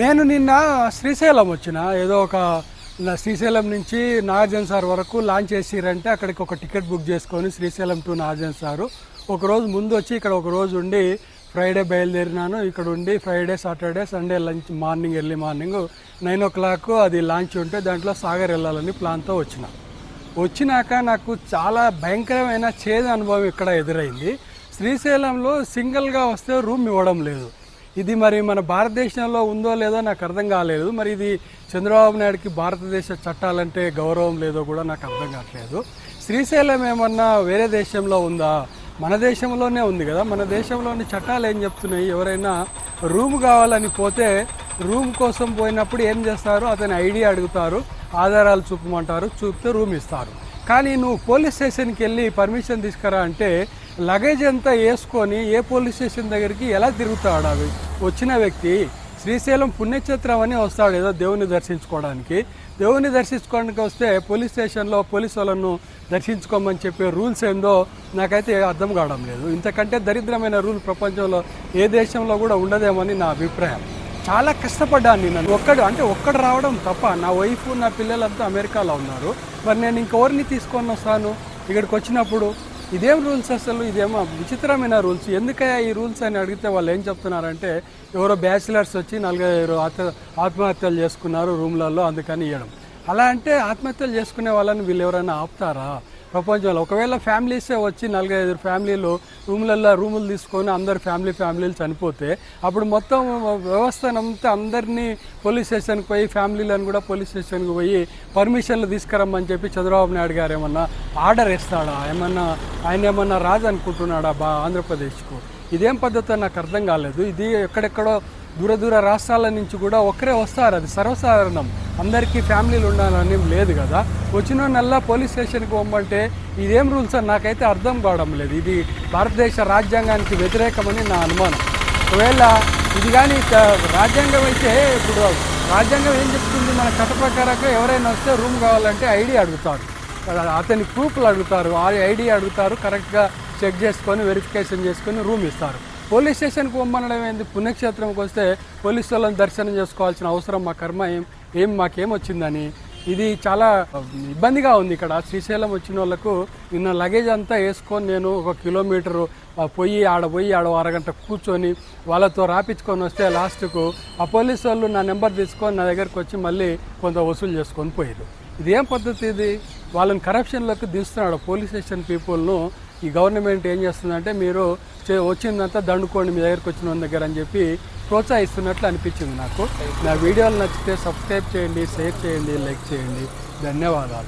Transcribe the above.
నేను నిన్న శ్రీశైలం వచ్చిన. ఏదో ఒక శ్రీశైలం నుంచి నాగార్జున సార్ వరకు లాంచ్ చేసిరంటే అక్కడికి ఒక టికెట్ బుక్ చేసుకొని శ్రీశైలం టు నాగార్జున సారు. ఒకరోజు ముందు వచ్చి ఇక్కడ ఒక రోజు ఉండి ఫ్రైడే బయలుదేరినాను. ఇక్కడ ఉండి Friday Saturday Sunday lunch morning early morning nine o'clock అది లాంచ్ ఉంటే దాంట్లో సాగర్ వెళ్ళాలని ప్లాన్తో వచ్చిన. వచ్చినాక నాకు చాలా భయంకరమైన చేదు అనుభవం ఇక్కడ ఎదురైంది. శ్రీశైలంలో సింగిల్గా వస్తే రూమ్ ఇవ్వడం లేదు. ఇది మరి మన భారతదేశంలో ఉందో లేదో నాకు అర్థం కాలేదు. మరి ఇది చంద్రబాబు నాయుడుకి భారతదేశ చట్టాలంటే గౌరవం లేదో కూడా నాకు అర్థం కావట్లేదు. శ్రీశైలం ఏమన్నా వేరే దేశంలో ఉందా? మన దేశంలోనే ఉంది కదా. మన దేశంలోని చట్టాలు ఏం చెప్తున్నాయి? ఎవరైనా రూమ్ కావాలని పోతే రూమ్ కోసం పోయినప్పుడు ఏం చేస్తారు? అతని ఐడి అడుగుతారు ఆధారాలు చూపమంటారు చూపితే రూమ్ ఇస్తారు. కానీ నువ్వు పోలీస్ స్టేషన్కి వెళ్ళి పర్మిషన్ తీసుకురా అంటే లగేజ్ అంతా వేసుకొని ఏ పోలీస్ స్టేషన్ దగ్గరికి ఎలా తిరుగుతాడు అవి? వచ్చిన వ్యక్తి శ్రీశైలం పుణ్యక్షేత్రం అని వస్తాడు ఏదో దేవుని దర్శించుకోవడానికి. దేవుని దర్శించుకోవడానికి వస్తే పోలీస్ స్టేషన్లో పోలీసు వాళ్ళను దర్శించుకోమని చెప్పే రూల్స్ ఏందో నాకైతే అర్థం కావడం లేదు. ఇంతకంటే దరిద్రమైన రూల్ ప్రపంచంలో ఏ దేశంలో కూడా ఉండదేమని నా అభిప్రాయం. చాలా కష్టపడ్డాను నేను ఒక్కడు అంటే ఒక్కడు రావడం తప్ప నా వైఫ్ నా పిల్లలంతా అమెరికాలో ఉన్నారు. మరి నేను ఇంకెవరిని తీసుకొని వస్తాను? ఇక్కడికి వచ్చినప్పుడు ఇదేం రూల్స్ అసలు? ఇదేమో విచిత్రమైన రూల్స్. ఎందుకయ్యా ఈ రూల్స్ అని అడిగితే వాళ్ళు ఏం చెప్తున్నారంటే ఎవరో బ్యాచిలర్స్ వచ్చి నలుగురు ఆత్మ ఆత్మహత్యలు చేసుకున్నారు రూమ్లలో అందుకని ఇవ్వడం అలా అంటే ఆత్మహత్యలు చేసుకునే వాళ్ళని వీళ్ళు ఎవరైనా ఆపుతారా? ప్రపంచంలో ఒకవేళ ఫ్యామిలీసే వచ్చి నలుగైదు ఫ్యామిలీలు రూములలో రూములు తీసుకొని అందరు ఫ్యామిలీ ఫ్యామిలీలు చనిపోతే అప్పుడు మొత్తం వ్యవస్థనంతా అందరినీ పోలీస్ స్టేషన్కి పోయి ఫ్యామిలీలను కూడా పోలీస్ స్టేషన్కి పోయి పర్మిషన్లు తీసుకురమ్మని చెప్పి చంద్రబాబు నాయుడు గారు ఏమన్నా ఆర్డర్ ఇస్తాడా? ఏమన్నా ఆయన ఏమన్నా రాజు అనుకుంటున్నాడా బా ఆంధ్రప్రదేశ్కు? ఇదేం పద్ధతి నాకు అర్థం కాలేదు. ఇది ఎక్కడెక్కడో దూర దూర రాష్ట్రాల నుంచి కూడా ఒక్కరే వస్తారు. అది సర్వసాధారణం. అందరికీ ఫ్యామిలీలు ఉండాలని లేదు కదా. వచ్చిన నెల పోలీస్ స్టేషన్కి పోమంటే ఇదేం రూల్స్ అని నాకైతే అర్థం కావడం లేదు. ఇది భారతదేశ రాజ్యాంగానికి వ్యతిరేకమని నా అనుమానం. ఒకవేళ ఇది కానీ రాజ్యాంగం అయితే ఇప్పుడు రాజ్యాంగం ఏం చెప్తుంది? మన చట్ట ప్రకారంగా ఎవరైనా వస్తే రూమ్ కావాలంటే ఐడి అడుగుతారు. అతని ప్రూఫ్లు అడుగుతారు ఆ ఐడి అడుగుతారు కరెక్ట్గా చెక్ చేసుకొని వెరిఫికేషన్ చేసుకొని రూమ్ ఇస్తారు. పోలీస్ స్టేషన్కి పొమ్మనడం ఏంది? పుణ్యక్షేత్రంకి వస్తే పోలీసు వాళ్ళని దర్శనం చేసుకోవాల్సిన అవసరం మా కర్మ ఏం ఏం మాకేం వచ్చిందని ఇది చాలా ఇబ్బందిగా ఉంది ఇక్కడ. శ్రీశైలం వచ్చిన వాళ్ళకు నిన్న లగేజ్ అంతా వేసుకొని నేను ఒక కిలోమీటరు పోయి ఆడ పోయి ఆడ అరగంట కూర్చొని వాళ్ళతో రాపించుకొని వస్తే లాస్ట్కు ఆ పోలీసు వాళ్ళు నా నెంబర్ తీసుకొని నా దగ్గరకు వచ్చి మళ్ళీ కొంత వసూలు చేసుకొని పోయారు ఇది ఏం పద్ధతి ఇది? వాళ్ళని కరప్షన్లోకి దిస్తున్నాడు పోలీస్ స్టేషన్ పీపుల్ను. ఈ గవర్నమెంట్ ఏం చేస్తుందంటే మీరు చే- వచ్చిందంతా దండుకోండి మీ దగ్గరికి వచ్చిన వాళ్ళ దగ్గర అని చెప్పి ప్రోత్సహిస్తున్నట్లు అనిపించింది నాకు. నా వీడియోలు నచ్చితే సబ్స్క్రైబ్ చేయండి షేర్ చేయండి లైక్ చేయండి. ధన్యవాదాలు.